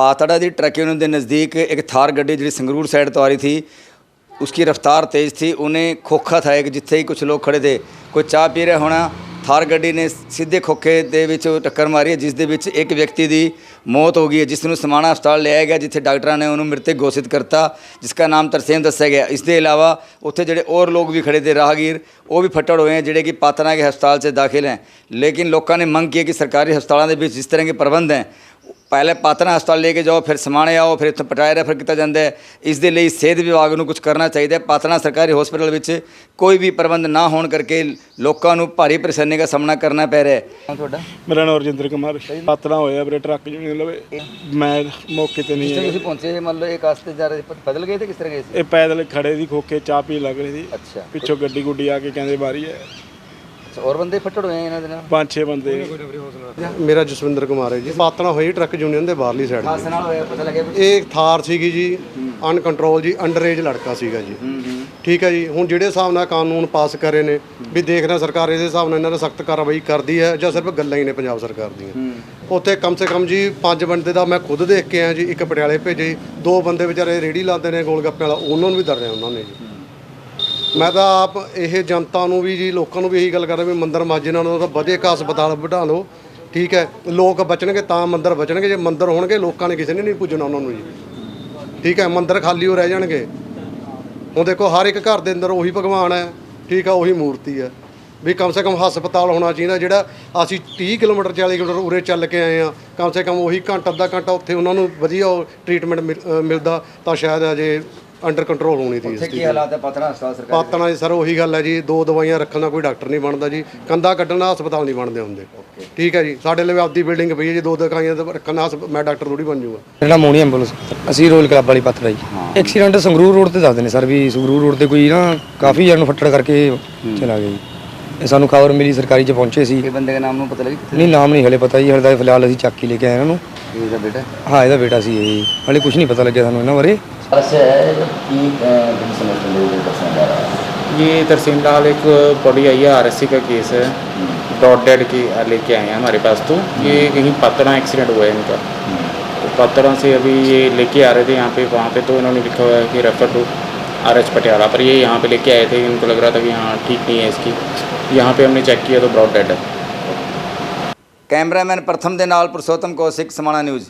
ਪਾਤੜਾ ਦੀ truck union ਦੇ ਨਜ਼ਦੀਕ ਇੱਕ ਥਾਰ ਗੱਡੀ ਜਿਹੜੀ ਸੰਗਰੂਰ ਸਾਈਡ ਤੋਂ ਆ ਰਹੀ ਥੀ उसकी रफ्तार तेज़ थी उन्हें खोखा था एक जिथे ही कुछ लोग खड़े थे ਕੋਈ ਚਾਹ ਪੀ ਰਿਹਾ ਹੋਣਾ ਥਾਰ ਗੱਡੀ ਨੇ ਸਿੱਧੇ ਖੋਖੇ ਦੇ ਵਿੱਚ ਟੱਕਰ ਮਾਰੀ ਹੈ, ਜਿਸ ਦੇ ਵਿੱਚ ਇੱਕ ਵਿਅਕਤੀ ਦੀ ਮੌਤ ਹੋ ਗਈ ਹੈ ਜਿਸ ਨੂੰ ਸਮਾਣਾ ਹਸਪਤਾਲ ਲਿਆਇਆ ਗਿਆ ਜਿੱਥੇ ਡਾਕਟਰਾਂ ਨੇ ਉਹਨੂੰ ਮ੍ਰਿਤਕ ਘੋਸ਼ਿਤ ਕਰਤਾ ਜਿਸ ਦਾ ਨਾਮ ਤਰਸੇਮ ਦੱਸਿਆ ਗਿਆ ਇਸ ਦੇ ਇਲਾਵਾ ਉੱਥੇ ਜਿਹੜੇ ਹੋਰ ਲੋਕ ਵੀ ਖੜੇ थे ਰਾਹਗੀਰ ਉਹ ਵੀ ਫੱਟੜ ਹੋਏ हैं ਜਿਹੜੇ ਕਿ ਪਾਤਨਾ के ਹਸਪਤਾਲ 'ਚ ਦਾਖਲ हैं लेकिन ਲੋਕਾਂ ਨੇ ਮੰਗ की है कि सरकारी ਹਸਪਤਾਲਾਂ ਦੇ ਵਿੱਚ ਜਿਸ ਤਰ੍ਹਾਂ के ਪ੍ਰਬੰਧ हैं ਪਹਿਲੇ ਪਾਤਨਾ ਹਸਪਤਾਲ ਲੈ ਕੇ ਜਾਓ ਫਿਰ ਸਮਾਣੇ ਆਓ ਫਿਰ ਇੱਥੇ ਪਟਾਇਆ ਰੈਫਰ ਕੀਤਾ ਜਾਂਦਾ ਹੈ। ਇਸ ਦੇ ਲਈ ਸਿਹਤ ਵਿਭਾਗ ਨੂੰ ਕੁਝ ਕਰਨਾ ਚਾਹੀਦਾ ਹੈ। ਪਾਤਨਾ ਸਰਕਾਰੀ ਹਸਪਤਾਲ ਵਿੱਚ ਕੋਈ ਵੀ ਪ੍ਰਬੰਧ ਨਾ ਹੋਣ ਕਰਕੇ ਲੋਕਾਂ ਨੂੰ ਭਾਰੀ ਪਰੇਸ਼ਾਨੀ ਦਾ ਸਾਹਮਣਾ ਕਰਨਾ ਪੈ ਰਿਹਾ ਹੈ। ਤੁਹਾਡਾ? ਮੇਰਾ ਨਾਮ ਰਜਿੰਦਰ ਕੁਮਾਰ ਪਾਤਨਾ ਹੋਇਆ ਵੀਰੇ ਟਰੱਕ ਜਿਹੜੀ ਲਵੇ। ਮੈਂ ਮੌਕੇ ਤੇ ਨਹੀਂ। ਤੁਸੀਂ ਪਹੁੰਚੇ ਮੰਨ ਲਓ ਇੱਕ ਆਸਤੇ ਜਾ ਰਹੇ ਬਦਲ ਗਏ ਤੇ ਕਿਸ ਤਰ੍ਹਾਂ ਗਏ ਸੀ? ਇਹ ਪੈਦਲ ਖੜੇ ਸੀ ਖੋਕੇ ਚਾਹ ਪੀ ਲੱਗ ਰਹੀ ਸੀ। ਅੱਛਾ। ਪਿੱਛੋਂ ਗੱਡੀ ਗੁੱਡੀ ਆ ਕੇ ਕਹਿੰਦੇ ਬਾਰੀ ਹੈ ਹੋਰ ਬੰਦੇ ਫੱਟੜ ਹੋਏ ਆ ਇਹਨਾਂ ਦੇ ਨਾਲ? ਪੰਜ ਛੇ ਬੰਦੇ। ਮੇਰਾ ਜਸਵਿੰਦਰ ਕੁਮਾਰ ਹੈ ਜੀ। ਪਾਤਣਾ ਹੋਈ ਟਰੱਕ ਯੂਨੀਅਨ ਦੇ ਬਾਹਰਲੀ ਸਾਈਡ ਹਾਦਸੇ ਨਾਲ ਹੋਇਆ ਪਤਾ ਲੱਗਿਆ ਇਹ ਥਾਰ ਸੀਗੀ ਜੀ ਅਨਕੰਟਰੋਲ ਜੀ ਅੰਡਰ ਏਜ ਲੜਕਾ ਸੀਗਾ ਜੀ। ਠੀਕ ਹੈ ਜੀ ਹੁਣ ਜਿਹੜੇ ਹਿਸਾਬ ਨਾਲ ਕਾਨੂੰਨ ਪਾਸ ਕਰੇ ਨੇ ਵੀ ਦੇਖਣਾ ਸਰਕਾਰ ਇਹਦੇ ਹਿਸਾਬ ਨਾਲ ਇਹਨਾਂ ਦਾ ਸਖਤ ਕਾਰਵਾਈ ਕਰਦੀ ਹੈ ਜਾਂ ਸਿਰਫ ਗੱਲਾਂ ਹੀ ਨੇ ਪੰਜਾਬ ਸਰਕਾਰ ਦੀਆਂ। ਉੱਥੇ ਕਮ ਸੇ ਕਮ ਜੀ ਪੰਜ ਬੰਦੇ ਦਾ ਮੈਂ ਖੁਦ ਦੇਖ ਕੇ ਆਇਆ ਜੀ ਇੱਕ ਪਟਿਆਲੇ ਭੇਜੇ ਦੋ ਬੰਦੇ ਵਿਚਾਰੇ ਰੇੜੀ ਲਾਉਂਦੇ ਨੇ ਗੋਲ ਗੱਪੇ ਵਾਲਾ ਉਹਨਾਂ ਨੂੰ ਵੀ ਦਰਦੇ ਉਹਨਾਂ ਨੇ ਜੀ। ਮੈਂ ਤਾਂ ਆਪ ਇਹ ਜਨਤਾ ਨੂੰ ਵੀ ਜੀ, ਲੋਕਾਂ ਨੂੰ ਵੀ ਇਹੀ ਗੱਲ ਕਰਦਾ ਵੀ ਮੰਦਰ ਮਾਜਿਨਾਂ ਨੂੰ ਤਾਂ ਵਧੀਆ ਇੱਕ ਹਸਪਤਾਲ ਵਧਾ ਲਓ। ਠੀਕ ਹੈ, ਲੋਕ ਬਚਣਗੇ ਤਾਂ ਮੰਦਰ ਬਚਣਗੇ, ਜੇ ਮੰਦਰ ਹੋਣਗੇ ਲੋਕਾਂ ਨੇ ਕਿਸੇ ਨੇ ਨਹੀਂ ਪੁੱਜਣਾ ਉਹਨਾਂ ਨੂੰ ਜੀ। ਠੀਕ ਹੈ, ਮੰਦਰ ਖਾਲੀ ਹੋ ਰਹਿ ਜਾਣਗੇ। ਹੁਣ ਦੇਖੋ, ਹਰ ਇੱਕ ਘਰ ਦੇ ਅੰਦਰ ਉਹੀ ਭਗਵਾਨ ਹੈ, ਠੀਕ ਹੈ, ਉਹੀ ਮੂਰਤੀ ਹੈ। ਵੀ ਕਮ ਸੇ ਕਮ ਹਸਪਤਾਲ ਹੋਣਾ ਚਾਹੀਦਾ, ਜਿਹੜਾ ਅਸੀਂ 30 ਕਿਲੋਮੀਟਰ 40 ਕਿਲੋਮੀਟਰ ਉਰੇ ਚੱਲ ਕੇ ਆਏ ਆ ਕਮ ਸੇ ਕਮ ਉਹੀ ਘੰਟਾ, ਅੱਧਾ ਘੰਟਾ ਉੱਥੇ ਉਹਨਾਂ ਨੂੰ ਵਧੀਆ ਟ੍ਰੀਟਮੈਂਟ ਮਿਲਦਾ ਤਾਂ ਸ਼ਾਇਦ ਅਜੇ ਅੰਡਰ ਕੰਟਰੋਲ ਹੋਣੀ ਸੀ ਇਸ ਉੱਥੇ ਕੀ ਹਾਲਾਤ ਹੈ? ਪਾਤਨਾ ਹਸਪਤਾਲ ਸਰਕਾਰੀ ਪਾਤਣਾ ਜੀ ਸਰ ਉਹੀ ਗੱਲ ਹੈ ਜੀ ਦੋ ਦਵਾਈਆਂ ਰੱਖਣ ਦਾ ਕੋਈ ਡਾਕਟਰ ਨਹੀਂ ਬਣਦਾ ਜੀ ਕੰਦਾ ਕੱਢਣ ਦਾ ਹਸਪਤਾਲ ਨਹੀਂ ਬਣਦੇ ਹੁੰਦੇ। ਠੀਕ ਹੈ ਜੀ ਸਾਡੇ ਲਈ ਆਪਦੀ ਬਿਲਡਿੰਗ ਪਈ ਹੈ ਜੀ ਦੋ ਦਵਾਈਆਂ ਦਾ ਰੱਖਣ ਦਾ ਹਸਪ- ਮੈਂ ਡਾਕਟਰ ਥੋੜੀ ਬਣ ਜਾਊਗਾ ਮੇਰਾ ਨਾਮ ਮੋਣੀ ਐਂਬੂਲੈਂਸ ਅਸੀਂ ਰੋਲ ਕਲੱਬ ਵਾਲੀ ਪੱਤਰਾ ਜੀ। ਐਕਸੀਡੈਂਟ ਸੰਗਰੂਰ ਰੋਡ ਤੇ ਦੱਸਦੇ ਨੇ ਸਰ ਵੀ ਸੰਗਰੂਰ ਰੋਡ ਤੇ ਕੋਈ ਨਾ ਕਾਫੀ ਜਣ ਨੂੰ ਫੱਟੜ ਕਰਕੇ ਚਲਾ ਗਿਆ ਜੀ। ਇਹ ਸਾਨੂੰ ਖਬਰ ਮਿਲੀ ਸਰਕਾਰੀ ਚ ਪਹੁੰਚੇ ਸੀ। ਇਹ ਬੰਦੇ ਦਾ ਨਾਮ ਨੂੰ ਪਤਾ ਲੱਗੀ ਨਹੀਂ ਨਾਮ ਨਹੀਂ ਹਲੇ ਪਤਾ ਜੀ ਹਲੇ ਤਾਂ ਫਿਲਹਾਲ ਅਸੀਂ ਚੱਕ ਹੀ ਲੈ ਕੇ ਆਏ ਇਹਨਾਂ ਨੂੰ। ਇਹਦਾ ਬੇਟਾ ਹਾਂ। ਇਹਦਾ ਬੇਟਾ ਸੀ ਇਹ ਜੀ। ਹਲੇ ਕੁਝ ਨਹੀਂ ਪਤਾ ਲੱਗਿਆ ਸਾਨੂੰ ਇਹਨਾਂ ਬਾਰੇ। ये तरसीम लाल एक बड़ी आई है आरएससी का केस है। डॉट डेड की लेके आए हैं हमारे पास तो। ये कहीं पात्रा एक्सीडेंट हुआ है इनका। तो पात्रा से अभी ये लेके आ रहे थे यहाँ पे वहाँ पे तो इन्होंने लिखा हुआ है कि refer to R H Patiala पर ये यहाँ पे लेके आए थे। इनको लग रहा था कि हाँ ठीक नहीं है इसकी। यहाँ पे हमने चेक किया तो ब्रॉड डेड है। कैमरामैन प्रथम दे नाल पुरुषोत्तम कौशिक समाणा न्यूज़।